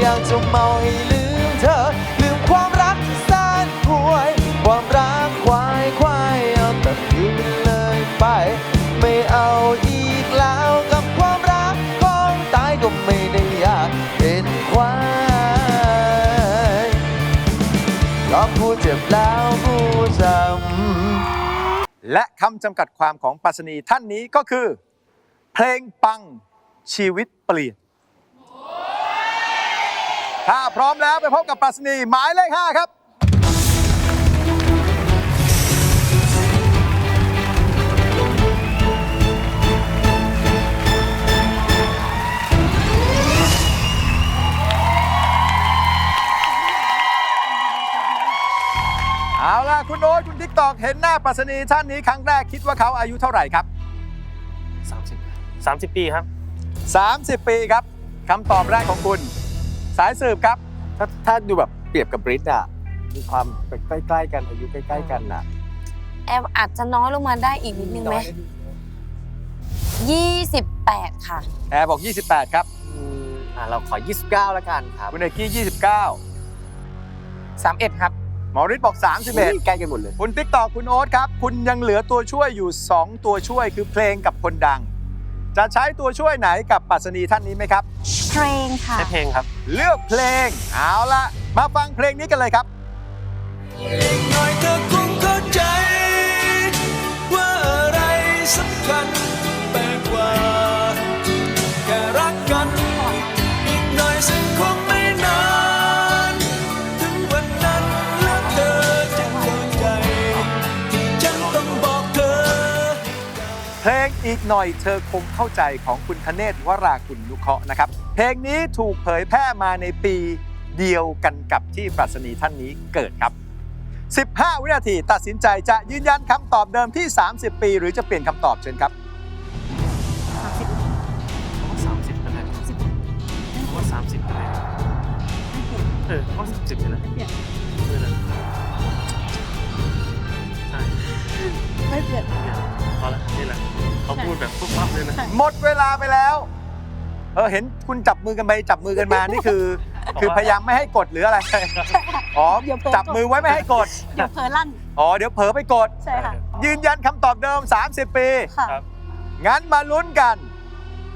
อยากจะเมาให้ลืมเธอ ลืมความรักที่แสนห่วย ความรักควายควายเอาแต่ลืมเลยไป ไม่เอาอีกแล้วกับความรักของตายก็ไม่ได้อยากเป็นควายก็พูดเจ็บแล้วพูดจำและคำจำกัดความของปรัชนีท่านนี้ก็คือ เพลงปังชีวิตเปลี่ยน ถ้าพร้อมแล้วไปพบกับปรัชนีหมายเลข5ครับ เอาล่ะ คุณโอ๊ตคุณทิกตอกเห็นหน้าปรัชนีท่านนี้ครั้งแรกคิดว่าเขาอายุเท่าไหร่ครับ 30 30 ปีครับ 30 ปีครับคำตอบแรกของคุณ สายสืบครับ ถ้าถ้าดูแบบเปรียบกับบริสอะมีความใกล้ๆกันอายุใกล้ๆกันน่ะ แอมอาจจะน้อยลงมาได้อีกนิดนึงไหม28ค่ะ แอร์บอก 28 ครับอืมอะเราขอ 29 แล้วกันครับคุณเอกกี้ 29 31ครับ หมอฤทธิ์บอกอุ๊ยใกล้กันหมดเลย31คุณติ๊กตอกคุณโอ๊ตครับ คุณยังเหลือตัวช่วยอยู่ 2 ตัวช่วยคือเพลงกับคนดัง จะใช้ตัวช่วยไหนกับปรัชนีท่านนี้ไหมครับ เพลงค่ะ ใช้เพลงครับเลือกเพลงเอาละมาฟังเพลงนี้กันเลยครับ หน่อยเธอคงเข้าใจ ว่าอะไรสำคัญ อีกหน่อยเธอคงเข้าใจของคุณธเนศวราคุณนุเคราะห์นะครับ เพลงนี้ถูกเผยแพร่มาในปีเดียวกันกับที่ปรัชนีท่านนี้เกิดครับ 15 วินาทีตัดสินใจจะยืนยันคำตอบเดิมที่ 30 ปี หรือจะเปลี่ยนคำตอบเชิญครับ30ไปเลยว่า30ไปเลยเออว่า30ไปเลยเออเลยใช่ ไม่เปลี่ยนเนี่ยพอละนี่แหละเขาพูดแบบปุ๊บปั๊บเลยนะหมดเวลาไปแล้ว เออเห็นคุณจับมือกันไปจับมือกันมานี่คือ คือพยายามไม่ให้กดหรืออะไรอ๋อเดี๋ยวเผลอจับมือไว้ไม่ให้กดเดี๋ยวเพอลั่นอ๋อเดี๋ยวเผลอไปกด ใช่ค่ะ ยืนยันคำตอบเดิม 30 ปีค่ะครับงั้นมาลุ้นกัน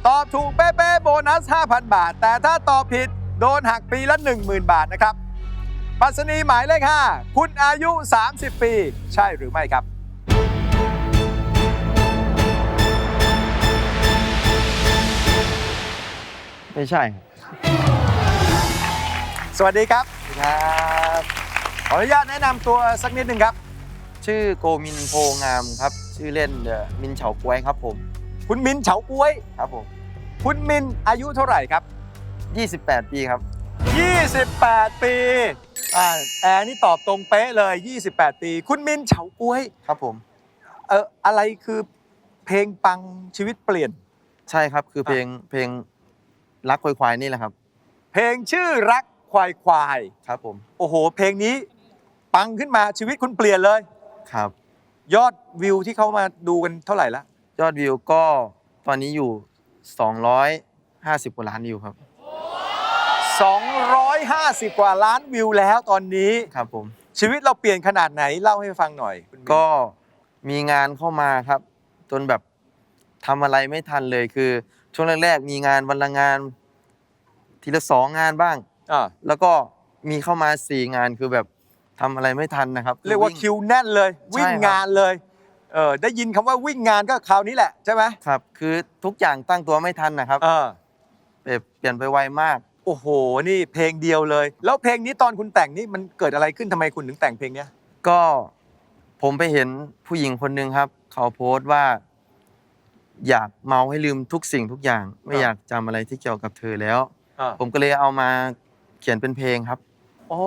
ตอบถูกเป๊ะๆโบนัส 5,000 บาท แต่ถ้าตอบผิดโดนหักปีละ 10,000 บาทนะครับปรัสนีหมายเลข 5 คุณอายุ 30 ปี ใช่หรือไม่ครับ ไม่ใช่สวัสดีครับครับขออนุญาตแนะนำตัวสักนิดหนึ่งครับ ชื่อโกมินโพงามครับ ชื่อเล่นเดอะมินเฉาก้วยครับผมคุณมินเฉาก้วย ครับผมคุณมินอายุเท่าไหร่ครับ 28 ปีครับ 28 ปีอ่าแอร์นี่ตอบตรงเป๊ะเลย 28 ปี คุณมินเฉาก้วย ครับผม เอออะไรคือเพลงปังชีวิตเปลี่ยน ใช่ครับคือเพลงเพลง รักควายควายนี่แหละครับ เพลงชื่อรักควายควาย ครับผมโอ้โห เพลงนี้ ปังขึ้นมาชีวิตคุณเปลี่ยนเลย ครับ ยอดวิวที่เขามาดูกันเท่าไหร่ละยอดวิวก็ตอนนี้อยู่ 250กว่าล้านวิวครับ 250 กว่าล้านวิวแล้วตอนนี้ ครับผม ชีวิตเราเปลี่ยนขนาดไหนเล่าให้ฟังหน่อยคุณมินก็มีงานเข้ามาครับ จนแบบทำอะไรไม่ทันเลยคือ ช่วงแรกๆมีงานวันละงาน ทีละสองงานบ้าง อ่าแล้วก็มีเข้ามาสี่งานคือแบบทำอะไรไม่ทันนะครับเรียกว่าคิวแน่นเลย วิ่งใช่ครับ งานเลยเออได้ยินคำว่าวิ่งงานก็คราวนี้แหละใช่ไหมครับ คือทุกอย่างตั้งตัวไม่ทันนะครับเออแบบเปลี่ยนไปไวมาก โอ้โหนี่เพลงเดียวเลย แล้วเพลงนี้ตอนคุณแต่งนี่มันเกิดอะไรขึ้นทำไมคุณถึงแต่งเพลงเนี้ยก็ผมไปเห็นผู้หญิงคนหนึ่งครับ เขาโพสต์ว่า อยากเมาให้ลืมทุกสิ่งทุกอย่าง ไม่อ่าอยากจำอะไรที่เกี่ยวกับเธอแล้ว อ่าผมก็เลยเอามาเขียนเป็นเพลงครับ อ๋อ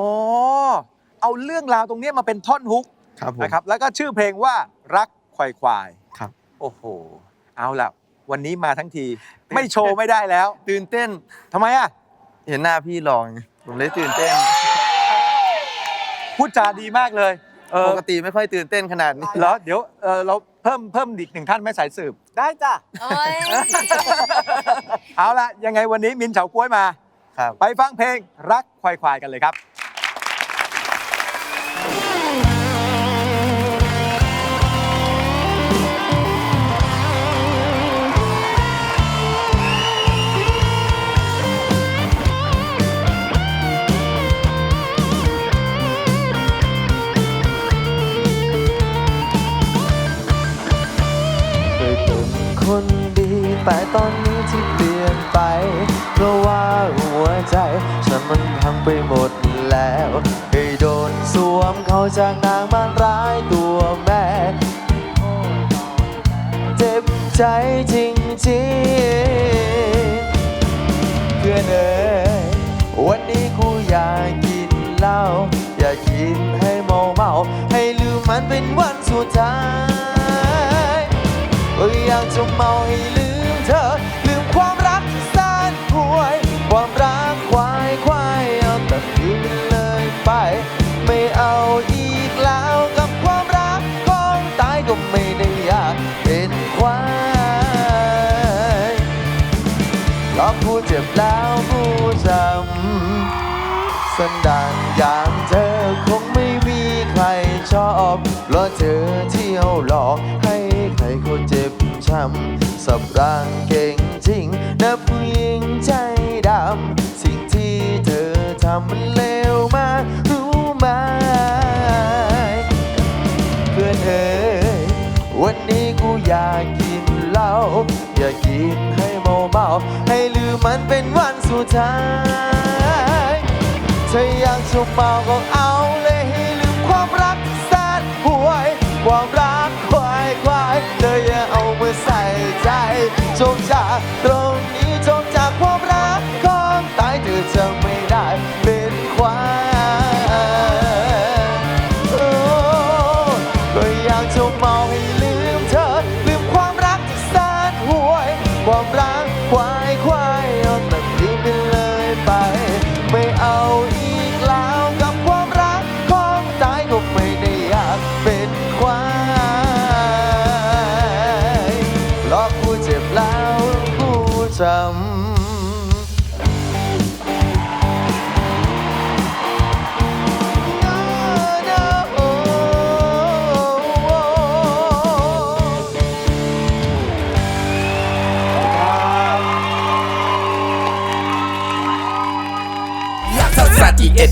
เอาเรื่องราวตรงเนี้ยมาเป็นท่อนฮุกครับผม นะครับแล้วก็ชื่อเพลงว่ารักควายควายครับ โอ้โห เอาละวันนี้มาทั้งที ไม่โชว์ไม่ได้แล้วตื่นเต้น ทำไมอะ เห็นหน้าพี่หลองผมเลยตื่นเต้น พูดจาดีมากเลย เออ ปกติไม่ค่อยตื่นเต้นขนาดนี้เหรอเดี๋ยวเออเราเพิ่มเพิ่มอีกหนึ่งท่านไหม่สายสืบ ได้จ้ะ เอ้ย เอาละยังไงวันนี้มินเฉาก้วยมา ครับ ไปฟังเพลงรักควายควายกันเลยครับ ตอนนี้ที่เปลี่ยนไป เพราะว่าหัวใจ ฉันมันพังไปหมดแล้วให้โดนสวมเขาจากนางมารร้ายตัวแม่เจ็บใจจริงๆเพื่อนเอ๋ยวันนี้กูอยากกินเหล้าอยากกินให้เมาเมาให้ลืมมันเป็นวันสุดท้ายอ้ยอยากจะเมาให้ลืม สันดานอย่างเธอคงไม่มีใครชอบเพราะเธอเที่ยวหลอกให้ใครเขาเจ็บช้ำสับร่างเก่งจริงนะผู้หญิงใจดำสิ่งที่เธอทำมันเลวมากรู้ไหมเพื่อนเอ๋ยวันนี้กูอยากกินเหล้าอยากกินให้เมาเมาให้ลืมมันเป็นวันสุดท้าย ถ้าอยากจ